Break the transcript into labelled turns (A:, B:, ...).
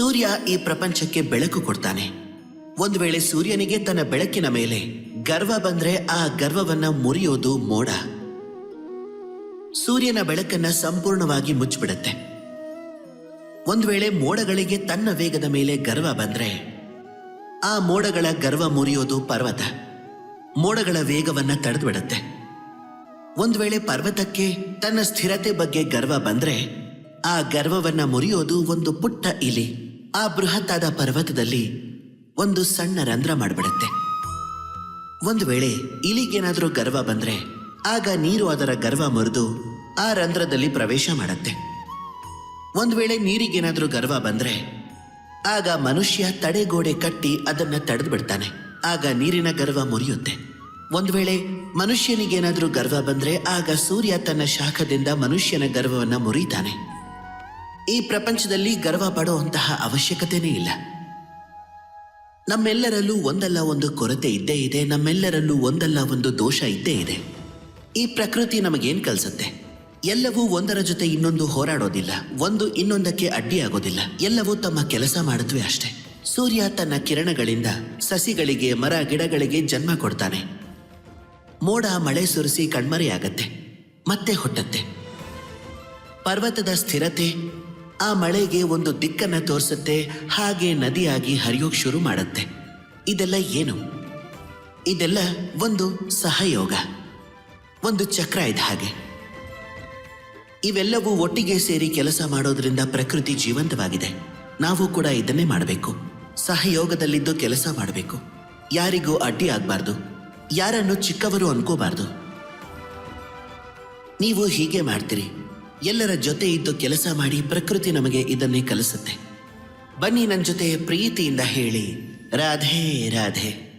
A: ಸೂರ್ಯ ಈ ಪ್ರಪಂಚಕ್ಕೆ ಬೆಳಕು ಕೊಡ್ತಾನೆ. ಒಂದು ವೇಳೆ ಸೂರ್ಯನಿಗೆ ತನ್ನ ಬೆಳಕಿನ ಮೇಲೆ ಗರ್ವ ಬಂದ್ರೆ ಆ ಗರ್ವವನ್ನ ಮುರಿಯೋದು ಮೋಡ. ಸೂರ್ಯನ ಬೆಳಕನ್ನ ಸಂಪೂರ್ಣವಾಗಿ ಮುಚ್ಚಿಬಿಡುತ್ತೆ. ಒಂದು ವೇಳೆ ಮೋಡಗಳಿಗೆ ತನ್ನ ವೇಗದ ಮೇಲೆ ಗರ್ವ ಬಂದ್ರೆ ಆ ಮೋಡಗಳ ಗರ್ವ ಮುರಿಯೋದು ಪರ್ವತ. ಮೋಡಗಳ ವೇಗವನ್ನ ತಡೆದ್ಬಿಡತ್ತೆ. ಒಂದು ವೇಳೆ ಪರ್ವತಕ್ಕೆ ತನ್ನ ಸ್ಥಿರತೆ ಬಗ್ಗೆ ಗರ್ವ ಬಂದ್ರೆ ಆ ಗರ್ವವನ್ನ ಮುರಿಯೋದು ಒಂದು ಪುಟ್ಟ ಇಲಿ. ಆ ಬೃಹತ್ತಾದ ಪರ್ವತದಲ್ಲಿ ಒಂದು ಸಣ್ಣ ರಂಧ್ರ ಮಾಡಿಬಿಡತ್ತೆ. ಒಂದು ವೇಳೆ ಇಲಿಗೇನಾದರೂ ಗರ್ವ ಬಂದ್ರೆ ಆಗ ನೀರು ಅದರ ಗರ್ವ ಮುರಿದು ಆ ರಂಧ್ರದಲ್ಲಿ ಪ್ರವೇಶ ಮಾಡತ್ತೆ. ಒಂದು ವೇಳೆ ನೀರಿಗೇನಾದರೂ ಗರ್ವ ಬಂದ್ರೆ ಆಗ ಮನುಷ್ಯ ತಡೆಗೋಡೆ ಕಟ್ಟಿ ಅದನ್ನ ತಡೆದು ಬಿಡ್ತಾನೆ. ಆಗ ನೀರಿನ ಗರ್ವ ಮುರಿಯುತ್ತೆ. ಒಂದು ವೇಳೆ ಮನುಷ್ಯನಿಗೇನಾದರೂ ಗರ್ವ ಬಂದ್ರೆ ಆಗ ಸೂರ್ಯ ತನ್ನ ಶಾಖದಿಂದ ಮನುಷ್ಯನ ಗರ್ವವನ್ನು ಮುರಿತಾನೆ. ಈ ಪ್ರಪಂಚದಲ್ಲಿ ಗರ್ವ ಪಡುವಂತಹ ಅವಶ್ಯಕತೆನೇ ಇಲ್ಲ. ನಮ್ಮೆಲ್ಲರಲ್ಲೂ ಒಂದಲ್ಲ ಒಂದು ಕೊರತೆ ಇದ್ದೇ ಇದೆ, ನಮ್ಮೆಲ್ಲರಲ್ಲೂ ಒಂದಲ್ಲ ಒಂದು ದೋಷ ಇದ್ದೇ ಇದೆ. ಈ ಪ್ರಕೃತಿ ನಮಗೇನ್ ಕಲಿಸುತ್ತೆ? ಎಲ್ಲವೂ ಒಂದರ ಜೊತೆ ಇನ್ನೊಂದು ಹೋರಾಡೋದಿಲ್ಲ, ಒಂದು ಇನ್ನೊಂದಕ್ಕೆ ಅಡ್ಡಿಯಾಗೋದಿಲ್ಲ, ಎಲ್ಲವೂ ತಮ್ಮ ಕೆಲಸ ಮಾಡಿದ್ವಿ ಅಷ್ಟೇ. ಸೂರ್ಯ ತನ್ನ ಕಿರಣಗಳಿಂದ ಸಸಿಗಳಿಗೆ, ಮರ, ಗಿಡಗಳಿಗೆ ಜನ್ಮ ಕೊಡ್ತಾನೆ. ಮೋಡ, ಮಳೆ ಸುರಿಸಿ ಕಣ್ಮರೆಯಾಗತ್ತೆ, ಮತ್ತೆ ಹುಟ್ಟತ್ತೆ. ಪರ್ವತದ ಸ್ಥಿರತೆ ಆ ಮಳೆಗೆ ಒಂದು ದಿಕ್ಕನ್ನ ತೋರಿಸುತ್ತೆ, ಹಾಗೆ ನದಿಯಾಗಿ ಹರಿಯೋಕ್ ಶುರು ಮಾಡುತ್ತೆ. ಇದೆಲ್ಲ ಏನು? ಇದೆಲ್ಲ ಒಂದು ಸಹಯೋಗ, ಒಂದು ಚಕ್ರ ಇದ್ದ ಹಾಗೆ. ಇವೆಲ್ಲವೂ ಒಟ್ಟಿಗೆ ಸೇರಿ ಕೆಲಸ ಮಾಡೋದ್ರಿಂದ ಪ್ರಕೃತಿ ಜೀವಂತವಾಗಿದೆ. ನಾವು ಕೂಡ ಇದನ್ನೇ ಮಾಡಬೇಕು. ಸಹಯೋಗದಲ್ಲಿದ್ದು ಕೆಲಸ ಮಾಡಬೇಕು. ಯಾರಿಗೂ ಅಡ್ಡಿ ಆಗಬಾರ್ದು. ಯಾರನ್ನು ಚಿಕ್ಕವರು ಅನ್ಕೋಬಾರ್ದು. ನೀವು ಹೀಗೆ ಮಾಡ್ತೀರಿ. ಎಲ್ಲರ ಜೊತೆ ಇದ್ದು ಕೆಲಸ ಮಾಡಿ ಪ್ರಕೃತಿ ನಮಗೆ ಇದನ್ನೇ ಕಲಿಸುತ್ತೆ. ಬನ್ನಿ ನನ್ನ ಜೊತೆ ಪ್ರೀತಿಯಿಂದ ಹೇಳಿ. ರಾಧೆ ರಾಧೆ.